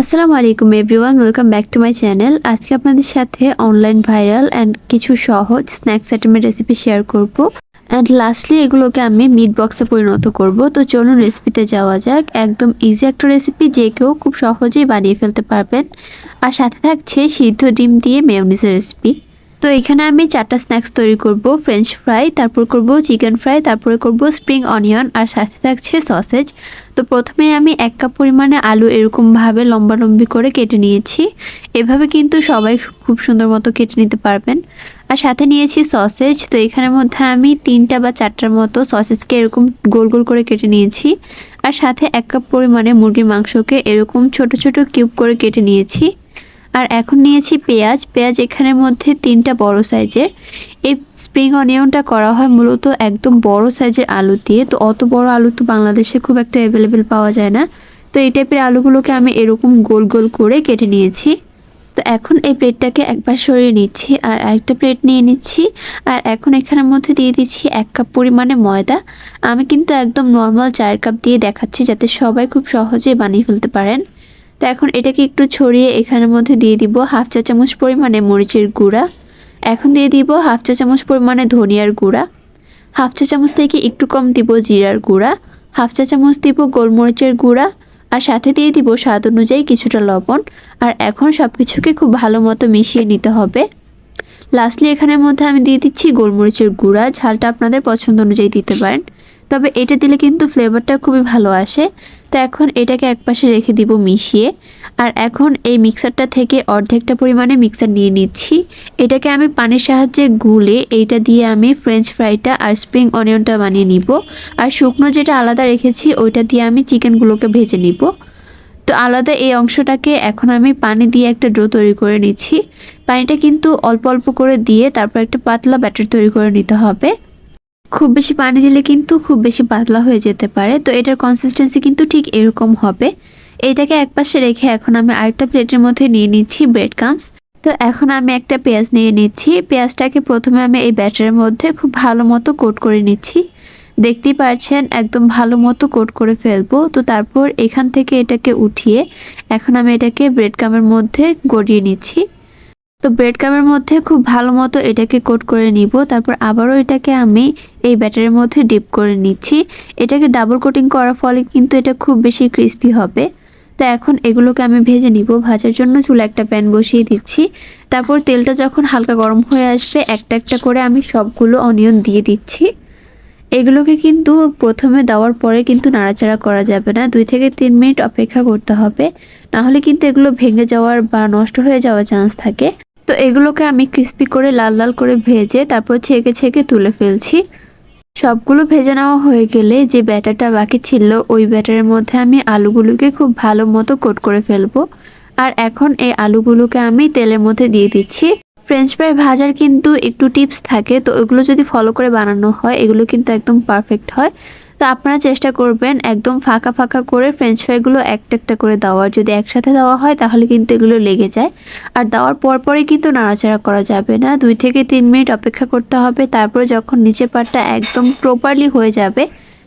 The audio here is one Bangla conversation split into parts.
আসসালামু আলাইকুম everyone welcome back to my channel আজকে আপনাদের সাথে অনলাইন ভাইরাল অ্যান্ড কিছু সহজ স্ন্যাক্স আইটেমের রেসিপি শেয়ার করব। অ্যান্ড লাস্টলি এগুলোকে আমি মিট বক্সে পরিণত করব। তো চলুন রেসিপিতে যাওয়া যাক। একদম ইজি একটা রেসিপি যে কেউ খুব সহজেই বানিয়ে ফেলতে পারবেন। আর সাথে থাকছে সিদ্ধ ডিম দিয়ে মেয়নিজের রেসিপি তো এখানে আমি চারটা স্ন্যাক্স তৈরি করব ফ্রেঞ্চ ফ্রাই তারপর করব চিকেন ফ্রাই তারপরে করব স্প্রিং অনিয়ন আর সাথে থাকছে সসেজ তো প্রথমে আমি এক কাপ পরিমাণে আলু এরকমভাবে লম্বালম্বি করে কেটে নিয়েছি। এভাবে কিন্তু সবাই খুব সুন্দর মতো কেটে নিতে পারবেন। আর সাথে নিয়েছি সসেজ তো এখানের মধ্যে আমি তিনটা বা চারটার মতো সসেজকে এরকম গোল গোল করে কেটে নিয়েছি। আর সাথে এক কাপ পরিমাণে মুরগির মাংসকে এরকম ছোট ছোট কিউব করে কেটে নিয়েছি। আর এখন নিয়েছি পেঁয়াজ। পেঁয়াজ এখানের মধ্যে তিনটা বড় সাইজের। এই স্প্রিং অনিয়নটা করা হয় মূলত একদম বড় সাইজের আলু দিয়ে। তো অত বড় আলু তো বাংলাদেশে খুব একটা অ্যাভেলেবেল পাওয়া যায় না। তো এই টাইপের আলুগুলোকে আমি এরকম গোল গোল করে কেটে নিয়েছি। তো এখন এই প্লেটটাকে একবার সরিয়ে নিচ্ছি আর আরেকটা প্লেট নিয়ে নিচ্ছি। আর এখন এখানের মধ্যে দিয়ে দিচ্ছি এক কাপ পরিমাণে ময়দা। আমি কিন্তু একদম নর্মাল চায়ের কাপ দিয়ে দেখাচ্ছি যাতে সবাই খুব সহজে বানিয়ে ফেলতে পারেন। তো এখন এটাকে একটু ছড়িয়ে এখানের মধ্যে দিয়ে দিব হাফ চা চামচ পরিমাণে মরিচের গুঁড়া। এখন দিয়ে দিব হাফ চা চামচ পরিমাণে ধনিয়ার গুঁড়া। হাফ চা চামচ থেকে একটু কম দিব জিরার গুঁড়া। হাফ চা চামচ দিব গোলমরিচের গুঁড়া। আর সাথে দিয়ে দিব স্বাদ অনুযায়ী কিছুটা লবণ। আর এখন সব কিছুকে খুব ভালো মতো মিশিয়ে নিতে হবে। লাস্টলি এখানের মধ্যে আমি দিয়ে দিচ্ছি গোলমরিচের গুঁড়া। ঝালটা আপনাদের পছন্দ অনুযায়ী দিতে পারেন। তবে এটা দিলে কিন্তু ফ্লেভারটা খুবই ভালো আসে। তো এখন এটাকে একপাশে রেখে দিব মিশিয়ে। আর এখন এই মিক্সারটা থেকে অর্ধেকটা পরিমাণে মিক্সার নিয়ে নিচ্ছি। এটাকে আমি পানির সাহায্যে গুলে এইটা দিয়ে আমি ফ্রেঞ্চ ফ্রাইটা আর স্প্রিং অনিয়নটা বানিয়ে নিব। আর শুকনো যেটা আলাদা রেখেছি, ওইটা দিয়ে আমি চিকেনগুলোকে ভেজে নিব। তো আলাদা এই অংশটাকে এখন আমি পানি দিয়ে একটা ডো তৈরি করে নিচ্ছি। পানিটা কিন্তু অল্প অল্প করে দিয়ে তারপর একটা পাতলা ব্যাটার তৈরি করে নিতে হবে। খুব বেশি পানি দিলে কিন্তু খুব বেশি পাতলা হয়ে যেতে পারে। তো এটার কনসিস্টেন্সি কিন্তু ঠিক এরকম হবে। এইটাকে এক পাশে রেখে এখন আমি আরেকটা প্লেটের মধ্যে নিয়ে নিচ্ছি ব্রেড কামস তো এখন আমি একটা পেঁয়াজ নিয়ে নিচ্ছি। পেঁয়াজটাকে প্রথমে আমি এই ব্যাটারের মধ্যে খুব ভালো মতো কোট করে নিচ্ছি। দেখতেই পারছেন, একদম ভালো মতো কোট করে ফেলব। তো তারপর এখান থেকে এটাকে উঠিয়ে এখন আমি এটাকে ব্রেড কামের মধ্যে গড়িয়ে নিচ্ছি। তো ব্রেড কামের মধ্যে খুব ভালো মতো এটাকে কোট করে নিব। তারপর আবারও এটাকে আমি এই ব্যাটারের মধ্যে ডিপ করে নিচ্ছি। এটাকে ডাবল কোটিং করার ফলে কিন্তু এটা খুব বেশি ক্রিস্পি হবে। তো এখন এগুলোকে আমি ভেজে নিব। ভাজার জন্য চুলা একটা প্যান বসিয়ে দিচ্ছি। তারপর তেলটা যখন হালকা গরম হয়ে আসবে, একটা একটা করে আমি সবগুলো অনিয়ন দিয়ে দিচ্ছি। এগুলোকে কিন্তু প্রথমে দেওয়ার পরে কিন্তু নাড়াচাড়া করা যাবে না। দুই থেকে তিন মিনিট অপেক্ষা করতে হবে। নাহলে কিন্তু এগুলো ভেঙে যাওয়ার বা নষ্ট হয়ে যাওয়ার চান্স থাকে। তো এগুলোকে আমি ক্রিস্পি করে লাল লাল করে ভেজে তারপর ছেঁকে ছেঁকে তুলে ফেলছি। সবগুলো ভেজে নেওয়া হয়ে গেলে যে ব্যাটারটা বাকি ছিল, ওই ব্যাটারের মধ্যে আমি আলুগুলোকে খুব ভালো মতো কোট করে ফেলব। আর এখন এই আলুগুলোকে আমি তেলের মধ্যে দিয়ে দিচ্ছি। ফ্রেঞ্চ ফ্রাই ভাজার কিন্তু একটু টিপস থাকে, তো ওগুলো যদি ফলো করে বানানো হয়, এগুলো কিন্তু একদম পারফেক্ট হয়। তো আপনারা চেষ্টা করবেন একদম ফাঁকা ফাঁকা করে ফ্রেঞ্চ ফ্রাইগুলো একটা একটা করে দেওয়ার। যদি একসাথে দেওয়া হয়, তাহলে কিন্তু এগুলো লেগে যায়। আর দেওয়ার পর পরে কিন্তু নাড়াচাড়া করা যাবে না। দুই থেকে তিন মিনিট অপেক্ষা করতে হবে। তারপরে যখন নিচের পাটটা একদম প্রপারলি হয়ে যাবে,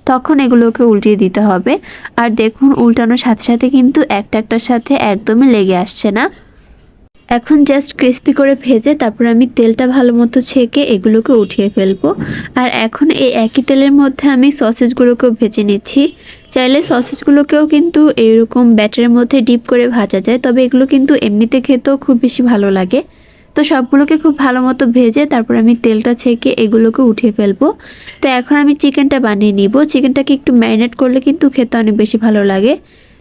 তখন এগুলোকে উল্টিয়ে দিতে হবে। আর দেখুন, উল্টানোর সাথে সাথে কিন্তু একটা একটার সাথে একদমই লেগে আসছে না। এখন জাস্ট ক্রিস্পি করে ভেজে তারপর আমি তেলটা ভালো মতো ছেঁকে এগুলোকে উঠিয়ে ফেলব। আর এখন এই একই তেলের মধ্যে আমি সসেজগুলোকেও ভেজে নিচ্ছি। চাইলে সসেজগুলোকেও কিন্তু এরকম ব্যাটারের মধ্যে ডিপ করে ভাজা যায়, তবে এগুলো কিন্তু এমনিতে খেতেও খুব বেশি ভালো লাগে। তো সবগুলোকে খুব ভালো মতো ভেজে তারপর আমি তেলটা ছেঁকে এগুলোকে উঠিয়ে ফেলব। তো এখন আমি চিকেনটা বানিয়ে নিব। চিকেনটাকে একটু ম্যারিনেট করলে কিন্তু খেতে অনেক বেশি ভালো লাগে।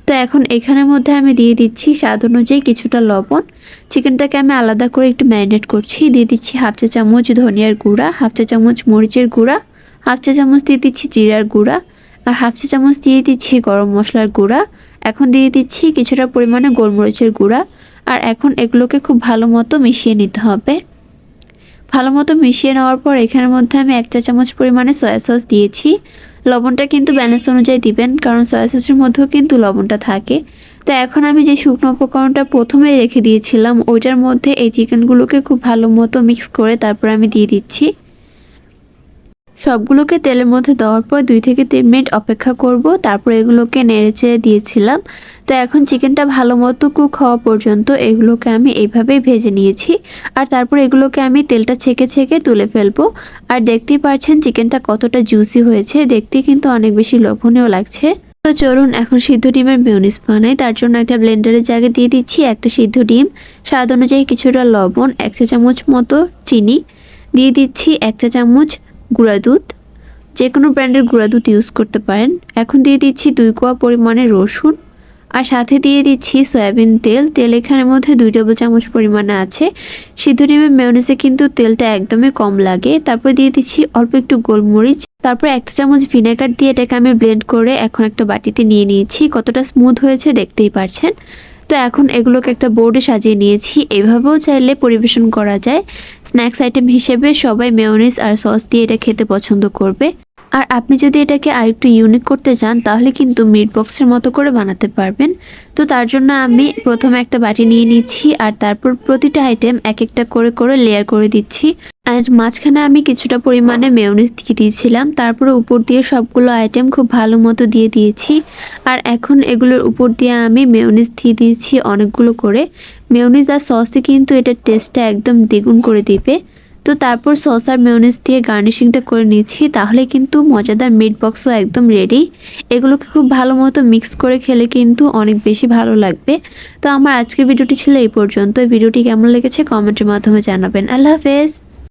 তো এখন এখানের মধ্যে আমি দিয়ে দিচ্ছি স্বাদ অনুযায়ী কিছুটা লবণ। চিকেনটাকে আমি আলাদা করে একটু ম্যারিনেট করছি। দিয়ে দিচ্ছি হাফ চা চামচ ধনিয়ার গুঁড়া, হাফ চা চামচ মরিচের গুঁড়া, হাফ চা চামচ দিয়ে দিচ্ছি জিরার গুঁড়া আর হাফ চা চামচ দিয়ে দিচ্ছি গরম মশলার গুঁড়া। এখন দিয়ে দিচ্ছি কিছুটা পরিমাণে গোলমরিচের গুঁড়া আর এখন এগুলোকে খুব ভালো মতো মিশিয়ে নিতে হবে। ভালো মতো মিশিয়ে নেওয়ার পর এখানের মধ্যে আমি এক চা চামচ পরিমাণে সয়া সস দিয়েছি। লবণটা কিন্তু ব্যালেন্স অনুযায়ী দিবেন, কারণ সয়া সসের মধ্যেও কিন্তু লবণটা থাকে। তো এখন আমি যে শুকনো উপকরণটা প্রথমে রেখে দিয়েছিলাম, ওইটার মধ্যে এই চিকেনগুলোকে খুব ভালো মতো মিক্স করে তারপর আমি দিয়ে দিচ্ছি। সবগুলোকে তেলের মধ্যে দেওয়ার পর দুই থেকে তিন মিনিট অপেক্ষা করব, তারপর এগুলোকে নেড়ে চেড়ে দিয়েছিলাম। তো এখন চিকেনটা ভালো মতো কুক হওয়া পর্যন্ত এগুলোকে আমি এইভাবেই ভেজে নিয়েছি। আর তারপর এগুলোকে আমি তেলটা ছেঁকে ছেঁকে তুলে ফেলব। আর দেখতেই পারছেন চিকেনটা কতটা জুসি হয়েছে, দেখতে কিন্তু অনেক বেশি লোভনীয় লাগছে। তো চলুন, এখন সিদ্ধ ডিমের মেয়নিস বানাই। তার জন্য একটা ব্লেন্ডারের জায়গায় দিয়ে দিচ্ছি একটা সিদ্ধ ডিম। স্বাদ অনুযায়ী কিছুটা লবণ, এক চা চামচ মতো চিনি। দিয়ে দিচ্ছি এক চা চামচ গুঁড়া দুধ। যে কোনো ব্র্যান্ডের গুঁড়া দুধ ইউজ করতে পারেন। এখন দিয়ে দিচ্ছি দুই কোয়া পরিমাণে রসুন। আর সাথে দিয়ে দিচ্ছি সয়াবিন তেল। তেল এখানের মধ্যে দুই টেবিল চামচ পরিমাণে আছে। সিদ্ধ ডিমের মেয়নিসে কিন্তু তেলটা একদমই কম লাগে। তারপর দিয়ে দিচ্ছি অল্প একটু গোলমরিচ। তারপর এক চামচ ভিনেগার দিয়ে এটাকে আমি ব্লেন্ড করে এখন একটা বাটিতে নিয়ে নিয়েছি। কতটা স্মুথ হয়েছে দেখতেই পারছেন। তো এখন এগুলোকে একটা বোর্ডে সাজিয়ে নিয়েছি। এভাবেও চাইলে পরিবেশন করা যায়। স্ন্যাক্স আইটেম হিসেবে সবাই মেয়নিজ আর সস দিয়ে এটা খেতে পছন্দ করবে। আর আপনি যদি এটাকে আরেকটু ইউনিক করতে চান, তাহলে কিন্তু মিট বক্সের মতো করে বানাতে পারবেন। তো তার জন্য আমি প্রথমে একটা বাটি নিয়ে নিচ্ছি আর তারপর প্রতিটা আইটেম এক একটা করে করে লেয়ার করে দিচ্ছি। আর মাঝখানে আমি কিছুটা পরিমাণে মেয়নিজ দিয়ে দিয়েছিলাম। তারপরে উপর দিয়ে সবগুলো আইটেম খুব ভালো মতো দিয়ে দিয়েছি। আর এখন এগুলোর উপর দিয়ে আমি মেয়নিজ দিয়ে দিয়েছি অনেকগুলো করে। মেয়নিজ আর সসে কিন্তু এটার টেস্টটা একদম দ্বিগুণ করে দিবে। তো তারপর সস আর মেয়নিজ দিয়ে গার্নিশিংটা করে নিচ্ছি তাহলে কিন্তু মজাদার মিট বক্সও একদম রেডি এগুলোকে খুব ভালো মতো মিক্স করে খেলে কিন্তু অনেক বেশি ভালো লাগবে। তো আমার আজকের ভিডিওটি ছিল এই পর্যন্ত। ভিডিওটি কেমন লেগেছে কমেন্টের মাধ্যমে জানাবেন। আল্লাহ হাফেজ।